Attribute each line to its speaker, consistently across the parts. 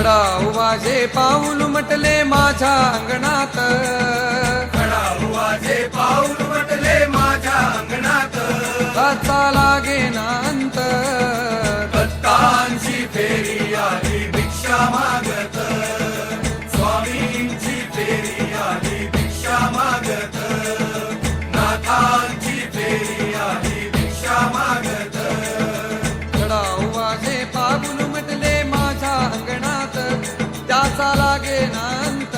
Speaker 1: खडाऊ माझे पाऊल म्हटले माझ्या अंगणात.
Speaker 2: खडाऊवाचे पाऊल म्हटले
Speaker 1: लागे नांत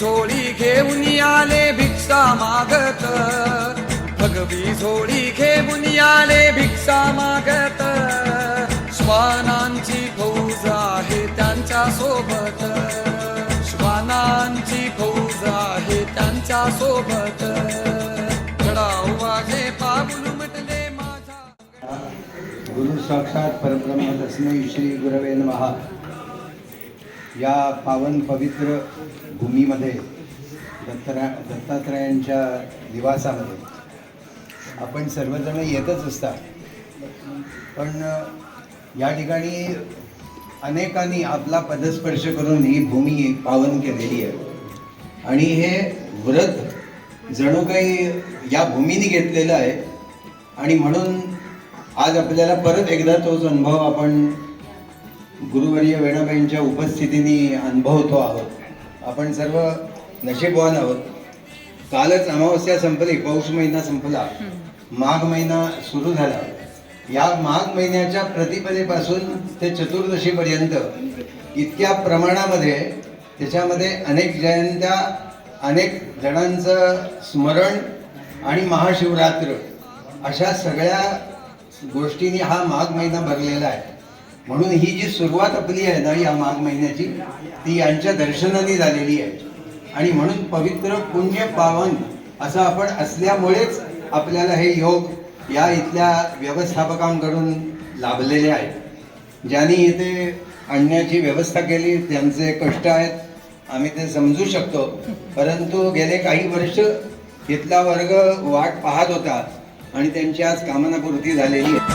Speaker 1: झोळी घेऊन आले भिक्षा मागत. भगवी झोळी घेऊन आले भिक्षा मागत. श्वानांची फौज आहे त्यांच्यासोबत. श्वानांची फौज आहे त्यांच्यासोबत. चढाऊ माझे पाऊल म्हटले
Speaker 3: गुरु साक्षात परब्रह्म तस्मै श्री गुरवे नमः. या पावन पवित्र भूमीमध्ये दत्तरा दत्तात्रयांच्या निवासामध्ये आपण सर्वजण येतच असता पण या ठिकाणी अनेकांनी आपला पदस्पर्श करून ही भूमी पावन केलेली आहे. आणि हे व्रत जणू काही या भूमीने घेतलेलं आहे. आणि म्हणून आज आपल्याला परत एकदा तोच अनुभव आपण गुरुवर्य वेणाबाईंच्या उपस्थितीने अनुभवतो आहोत. आपण सर्व नशीबवान आहोत. कालच अमावस्या संपली पौष महिना संपला. माघ महिना सुरू झाला. या माघ महिन्याच्या प्रतिपदेपासून ते चतुर्दशीपर्यंत इतक्या प्रमाणामध्ये त्याच्यामध्ये अनेक जयंत्या अनेक जणांचं स्मरण आणि महाशिवरात्र अशा सगळ्या गोष्टींनी हा माघ महिना भरलेला आहे. म्हणून ही जी सुरुवात आपली आहे ना या माघ महिन्याची ती यांच्या दर्शनाने झालेली आहे. आणि म्हणून पवित्र पुण्य पावन असं आपण असल्यामुळेच आपल्याला हे योग या इथल्या व्यवस्थापकांकडून लाभलेले आहेत ज्यांनी इथे आणण्याची व्यवस्था केली त्यांचे कष्ट आहेत आम्ही ते समजू शकतो. परंतु गेले काही वर्ष इथला वर्ग वाट पाहत होता आणि त्यांची आज कामनापूर्ती झालेली आहे.